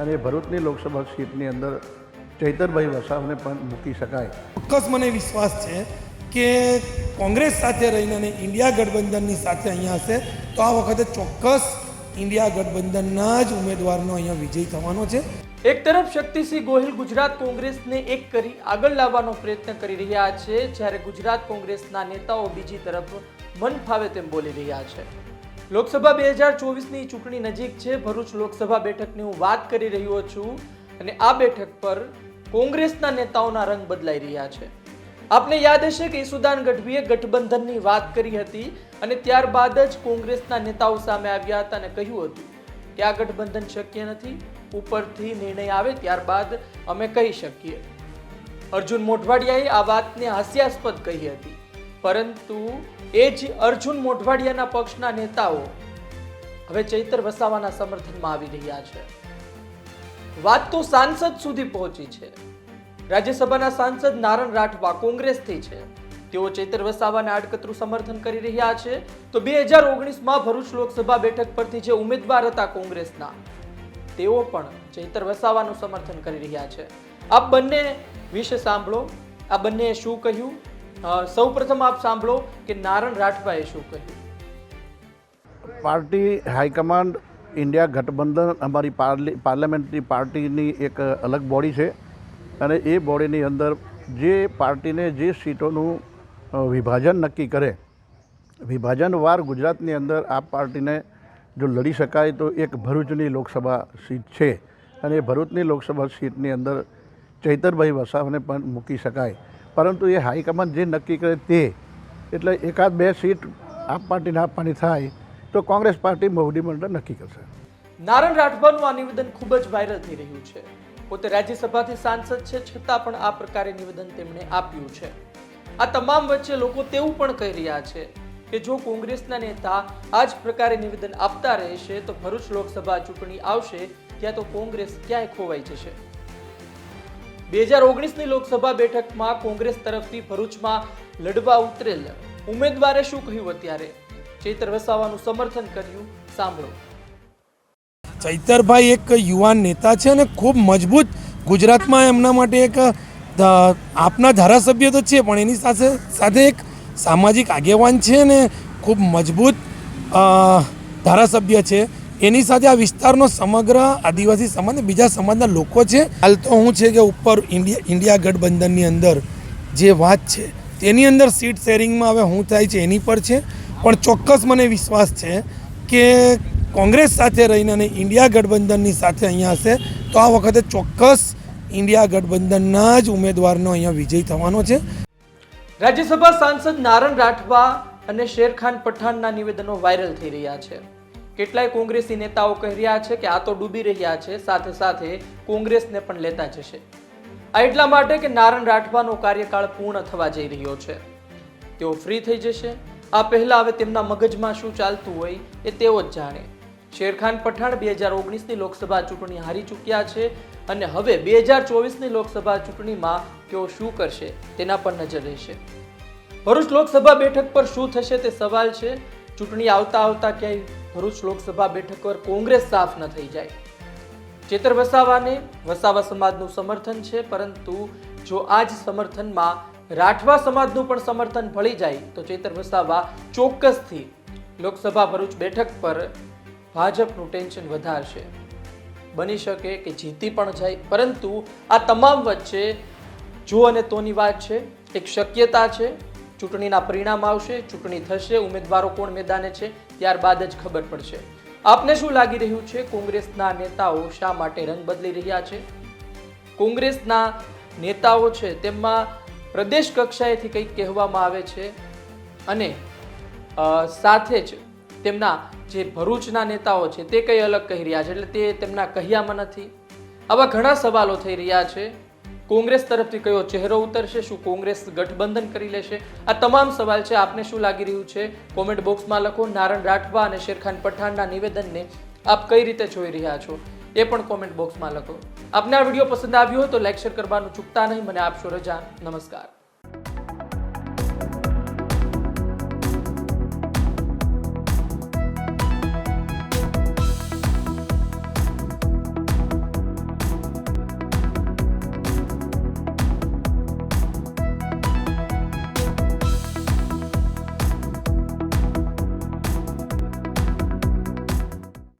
અને ભરૂચની લોકસભા સીટની અંદર ચૈતરભાઈ વસાવને પણ મૂકી શકાય. ચોક્કસ મને વિશ્વાસ છે કે કોંગ્રેસ સાથે રહીને અને ઇન્ડિયા ગઠબંધનની સાથે અહીંયા હશે તો આ વખતે ચોક્કસ ઇન્ડિયા ગઠબંધનના જ ઉમેદવારનો અહીંયા વિજય થવાનો છે. એક તરફ શક્તિસિંહ ગોહિલ ગુજરાત કોંગ્રેસને એક કરી આગળ લાવવાનો પ્રયત્ન કરી રહ્યા છે જ્યારે ગુજરાત કોંગ્રેસના નેતાઓ બીજી તરફ મન ફાવે તેમ બોલી રહ્યા છે. લોકસભા બે હજાર ચોવીસની ચૂંટણી નજીક છે. ભરૂચ લોકસભા બેઠકની હું વાત કરી રહ્યો છું અને આ બેઠક પર કોંગ્રેસના નેતાઓના રંગ બદલાઈ રહ્યા છે. આપને યાદ હશે કે ઈસુદાન ગઢવીએ ગઠબંધનની વાત કરી હતી અને ત્યારબાદ જ કોંગ્રેસના નેતાઓ સામે આવ્યા હતા અને કહ્યું હતું કે આ ગઠબંધન શક્ય નથી, ઉપરથી નિર્ણય આવે ત્યારબાદ અમે કહી શકીએ. અર્જુન મોઢવાડિયાએ આ વાતને હાસ્યાસ્પદ કહી હતી. પરંતુ એ જ અર્જુન મોઢવાડિયાના પક્ષના નેતાઓ હવે ચૈતર વસાવાના સમર્થનમાં આવી રહ્યા છે. વાત તો સાંસદ સુધી પહોંચી છે. રાજ્યસભાના સાંસદ નારણ રાઠવા કોંગ્રેસથી છે. તેઓ ચૈતર વસાવાને આડકતરું સમર્થન કરી રહ્યા છે. તો બે હજાર ઓગણીસમાં ભરૂચ લોકસભા બેઠક પરથી જે ઉમેદવાર હતા કોંગ્રેસના, તેઓ પણ ચૈતર વસાવાનું સમર્થન કરી રહ્યા છે. આ બંને વિશે સાંભળો. આ બંને શું કહ્યું? સૌપ્રથમ આપ સાંભળો કે નારણ રાઠવાએ શું કહ્યું? પાર્ટી હાઈકમાન્ડ ઇન્ડિયા ગઠબંધન અમારી પાર્લી, પાર્લામેન્ટરી પાર્ટીની એક અલગ બોડી છે અને એ બોડીની અંદર જે પાર્ટીને જે સીટોનું વિભાજન નક્કી કરે વિભાજનવાર ગુજરાતની અંદર આ પાર્ટીને જો લડી શકાય તો એક ભરૂચની લોકસભા સીટ છે અને એ ભરૂચની લોકસભા સીટની અંદર ચૈતરભાઈ વસાવને પણ મૂકી શકાય. પરંતુ એ હાઈકમાન્ડ જે નક્કી કરે તે, એટલે એકાદ બે સીટ આપ પાર્ટીને આપવાની થાય, તો કોંગ્રેસ પાર્ટી મંડળ નક્કી કરશે. નારણ રાઠવાનું આ નિવેદન ખૂબ જ વાયરલ થઈ રહ્યું છે. પોતે રાજ્યસભાથી સાંસદ છે, છતાં પણ આ પ્રકારે નિવેદન તેમણે આપ્યું છે. આ તમામ વચ્ચે લોકો તેવું પણ કહી રહ્યા છે કે જો કોંગ્રેસના નેતા આ જ પ્રકારે નિવેદન આપતા રહેશે, તો ભરૂચ લોકસભા ચૂંટણી આવશે, ત્યાં તો કોંગ્રેસ ક્યાંય ખોવાઈ જશે. બે હજાર ઓગણીસની લોકસભા બેઠકમાં કોંગ્રેસ તરફથી ભરૂચમાં લડવા ઉતરેલ. ઉમેદવારે શું કહ્યું અત્યારે? ચૈતર વસાવાનું સમર્થન કર્યું. સાંભળો. ચૈતરભાઈ એક યુવાન નેતા છે અને ખૂબ મજબૂત ગુજરાતમાં એમના માટે એક આપના ધારાસભ્ય તો છે, પણ એની સાથે સાથે એક સામાજિક આગેવાન છે ને ખૂબ મજબૂત ધારાસભ્ય છે. એની સાથે આ વિસ્તારનો સમગ્ર આદિવાસી સમાજ બીજા સમાજના લોકો છે. હાલ તો હું છે કે ઉપર ઇન્ડિયા ઇન્ડિયા ગઠબંધનની અંદર જે વાત છે, તેની અંદર સીટ શેરિંગમાં હવે હું થાય છે એની પર છે. પણ ચોક્કસ મને વિશ્વાસ છે કે કોંગ્રેસ સાથે રહીને અને ઇન્ડિયા ગઠબંધનની સાથે અહીંયા હશે, તો આ વખતે ચોક્કસ ઇન્ડિયા ગઠબંધનના જ ઉમેદવારનો અહીંયા વિજય થવાનો છે. રાજ્યસભા સાંસદ નારણ રાઠવા અને શેરખાન પઠાણના નિવેદનો વાયરલ થઈ રહ્યા છે. કેટલાય કોંગ્રેસી નેતાઓ કહી રહ્યા છે કે આ તો ડૂબી રહ્યા છે, સાથે સાથે કોંગ્રેસને પણ લેતા જશે. આ એટલા માટે કે નારણ રાઠવાનો કાર્યકાળ પૂર્ણ થવા જઈ રહ્યો છે. તેઓ ફ્રી થઈ જશે. આ પહેલા હવે તેમના મગજમાં શું ચાલતું હોય એ તેઓ જ જાણે. શેરખાન પઠાણ બે હજાર ઓગણીસની લોકસભા ચૂંટણી હારી ચૂક્યા છે અને હવે બે હજાર ચોવીસની લોકસભા ચૂંટણીમાં તેઓ શું કરશે તેના પર નજર રહેશે. ભરૂચ લોકસભા બેઠક પર શું થશે તે સવાલ છે. ચૂંટણી આવતા આવતા ક્યાંય ભરૂચ લોકસભા બેઠક પર કોંગ્રેસ સાફ ન થઈ જાય. ચેતર વસાવાને વસાવા સમાજનું સમર્થન છે, પરંતુ જો આ જ સમર્થનમાં રાઠવા સમાજનું પણ સમર્થન ભળી જાય, તો ચેતર વસાવા ચોક્કસથી લોકસભા ભરૂચ બેઠક પર ભાજપનું ટેન્શન વધારશે. બની શકે કે જીતી પણ જાય, પરંતુ આ તમામ વચ્ચે જો અને તોની વાત છે, એક શક્યતા છે ચૂંટણીના પરિણામ આવશે, ચૂંટણી થશે, ઉમેદવારો કોણ મેદાને છે, ત્યારબાદ જ ખબર પડશે. આપને શું લાગી રહ્યું છે, કોંગ્રેસના નેતાઓ શા માટે રંગ બદલી રહ્યા છે? કોંગ્રેસના નેતાઓ છે તેમાં પ્રદેશ કક્ષાએથી કંઈક કહેવામાં આવે છે અને સાથે જ તેમના જે ભરૂચના નેતાઓ છે, તે કંઈ અલગ કહી રહ્યા છે, એટલે તે તેમના કહ્યામાં નથી. આવા ઘણા સવાલો થઈ રહ્યા છે. કોંગ્રેસ તરફથી કયો ચહેરો ઉતરશે? શું કોંગ્રેસ ગઠબંધન કરી લેશે? આ તમામ સવાલ છે આપને શું લાગી રહ્યું છે? કોમેન્ટ બોક્સમાં લખો. નારણ રાઠવા અને શેરખાન પઠાણના નિવેદનને આપ કઈ રીતે જોઈ રહ્યા છો? એ પણ કોમેન્ટ બોક્સમાં લખો. આપને આ વીડિયો પસંદ આવ્યો હોય તો લાઈક, શેર કરવાનું ચૂકતા નહીં. મને આપશો રજા. નમસ્કાર.